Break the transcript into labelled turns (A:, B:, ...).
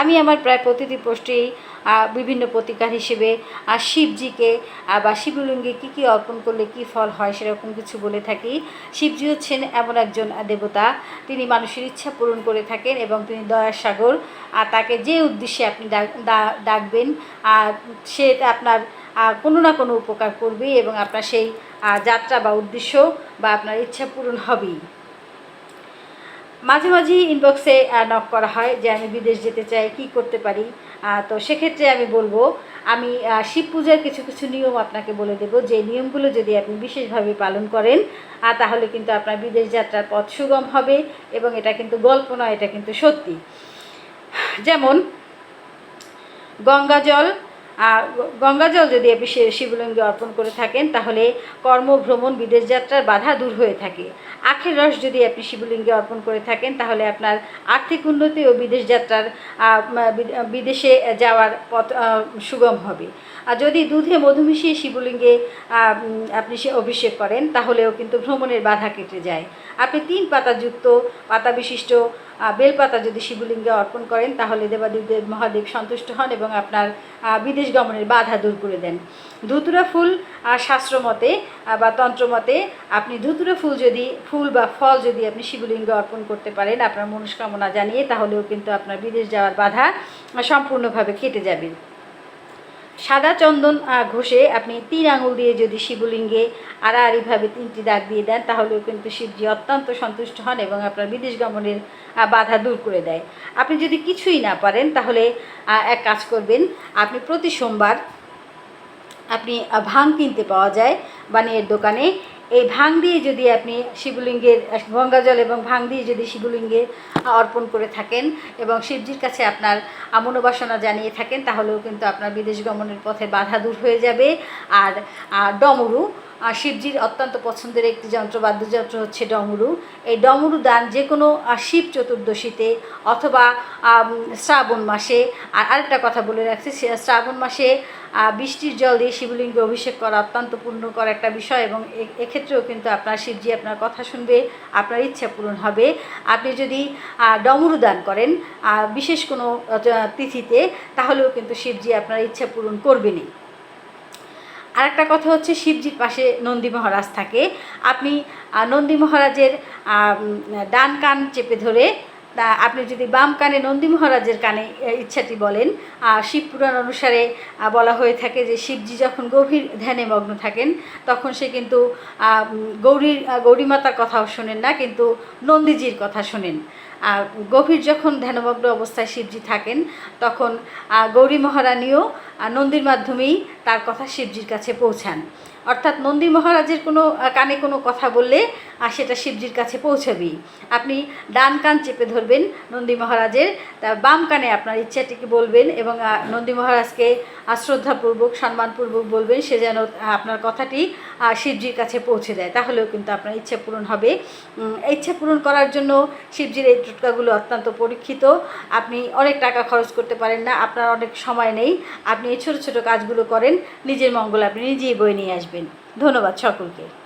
A: আমি আমার প্রায় প্রতিটি পোস্টেই বিভিন্ন প্রতিকার হিসেবে শিবজিকে বা শিবলিঙ্গে কী কী অর্পণ করলে কী ফল হয় সেরকম কিছু বলে থাকি। শিবজি হচ্ছেন এমন একজন দেবতা, তিনি মানুষের ইচ্ছা পূরণ করে থাকেন এবং তিনি দয়ার সাগর আর তাকে যে উদ্দেশ্যে আপনি ডাক- ডাকবেন সে আপনার কোনো না কোনো উপকার করবেই এবং আপনার সেই যাত্রা বা উদ্দেশ্য বা আপনার ইচ্ছা পূরণ হবেই। মাঝে মাঝেই ইনবক্সে নক করা হয় যে আমি বিদেশ যেতে চাই কি করতে পারি? তো সেক্ষেত্রে আমি বলব আমি শিব পূজার কিছু কিছু নিয়ম আপনাকে বলে দেব। যে নিয়মগুলো যদি আপনি বিশেষভাবে পালন করেন তাহলে কিন্তু আপনার বিদেশ যাত্রার পথ সুগম হবে এবং এটা কিন্তু গল্প নয় এটা কিন্তু সত্যি। যেমন গঙ্গাজল আহ, গ- গঙ্গাজল যদি আপনি শিবলিঙ্গে অর্পণ করে থাকেন, তাহলে কর্ম ভ্রমণ বিদেশ যাত্রার বাধা দূর হয়ে থাকে। আখের রস যদি আপনি শিবলিঙ্গে অর্পণ করে থাকেন, তাহলে আপনার আর্থিক উন্নতি ও বিদেশ যাত্রার বিদেশে যাওয়ার পথ সুগম হবে। আর যদি দুধে মধু মিশিয়ে শিবলিঙ্গে আপনি সে অভিষেক করেন, তাহলেও কিন্তু ভ্রমণের বাধা কেটে যায়। আপনি তিন পাতাযুক্ত পাতা বিশিষ্ট বেলপাতা যদি শিবলিঙ্গে অর্পণ করেন, তাহলে দেবাদেব মহাদেব সন্তুষ্ট হন এবং আপনার বিদেশ গমনের বাধা দূর করে দেন। ধুতুরা ফুল শাস্ত্রমতে বা তন্ত্রমতে, আপনি ধুতুরা ফুল যদি, ফুল বা ফল যদি আপনি শিবলিঙ্গে অর্পণ করতে পারেন, আপনার মনস্কামনা জানিয়ে, তাহলেও কিন্তু আপনার বিদেশ যাওয়ার বাধা সম্পূর্ণভাবে কেটে যাবে। সাদা চন্দন ঘষে আপনি তিন আঙুল দিয়ে যদি শিবলিঙ্গে আড়াআড়িভাবে তিনটি দাগ দিয়ে দেন, তাহলেও কিন্তু শিবজি অত্যন্ত সন্তুষ্ট হন এবং আপনার বিদেশ গমনের বাধা দূর করে দেয়। আপনি যদি কিছুই না পারেন, তাহলে এক কাজ করবেন, আপনি প্রতি সোমবার আপনি ভাঙ ভাং কিনতে পাওয়া যায় বানিয়ের দোকানে। এই ভাং দিয়ে যদি আপনি শিবলিঙ্গের গঙ্গাজল এবং ভাং দিয়ে যদি শিবলিঙ্গে অর্পণ করে থাকেন এবং শিবজির কাছে আপনার আমনোবাসনা জানিয়ে থাকেন, তাহলেও কিন্তু আপনার বিদেশ গমনের পথে বাধা দূর হয়ে যাবে। আর ডমরু শিবজির অত্যন্ত পছন্দের একটি যন্ত্র, বাদ্যযন্ত্র হচ্ছে ডমরু। এই ডমরু দান যে কোনো শিব চতুর্দশীতে অথবা শ্রাবণ মাসে। আর আরেকটা কথা বলে রাখছি শ্রাবণ মাসে বৃষ্টির জল দিয়ে শিবলিঙ্গে অভিষেক করা অত্যন্ত পূর্ণকর একটা বিষয় এবং এক্ষেত্রেও কিন্তু আপনার শিবজি আপনার কথা শুনবে, আপনার ইচ্ছা পূরণ হবে। আপনি যদি ডমরু দান করেন বিশেষ কোনো তিথিতে, তাহলেও কিন্তু শিবজি আপনার ইচ্ছা পূরণ করবেনই। আরেকটা কথা হচ্ছে শিবজির পাশে নন্দী মহারাজ থাকে। আপনি নন্দী মহারাজের ডান কান চেপে ধরে তা আপনি যদি বাম কানে নন্দী মহারাজের কানে ইচ্ছাটি বলেন শিব পুরাণ অনুসারে বলা হয়ে থাকে যে শিবজি যখন গভীর ধ্যানে মগ্ন থাকেন তখন সে কিন্তু গৌরীর আহ, গৌরী মাতার কথাও শোনেন না কিন্তু নন্দীজির কথা শোনেন। আর গভীর যখন ধ্যানমগ্ন অবস্থায় শিবজি থাকেন তখন গৌরী মহারানীও নন্দীর মাধ্যমেই তার কথা শিবজির কাছে পৌঁছান। অর্থাৎ নন্দী মহারাজের কোনো কানে কোনো কথা বললে, আর সেটা শিবজির কাছে পৌঁছাবেই আপনি ডান কান চেপে ধরবেন নন্দী মহারাজের, তা বাম কানে আপনার ইচ্ছাটিকে বলবেন এবং নন্দী মহারাজকে শ্রদ্ধাপূর্বক সম্মানপূর্বক বলবেন, সে যেন আপনার কথাটি শিবজির কাছে পৌঁছে দেয়। তাহলেও কিন্তু আপনার ইচ্ছা পূরণ হবে। ইচ্ছা পূরণ করার জন্য শিবজির এই টোটকাগুলো অত্যন্ত পরীক্ষিত। আপনি অনেক টাকা খরচ করতে পারেন না, আপনার অনেক সময় নেই। আপনি এই ছোটো ছোটো কাজগুলো করেন নিজের মঙ্গল আপনি নিজেই বয়ে নিয়ে আসবেন। ধন্যবাদ সকলকে।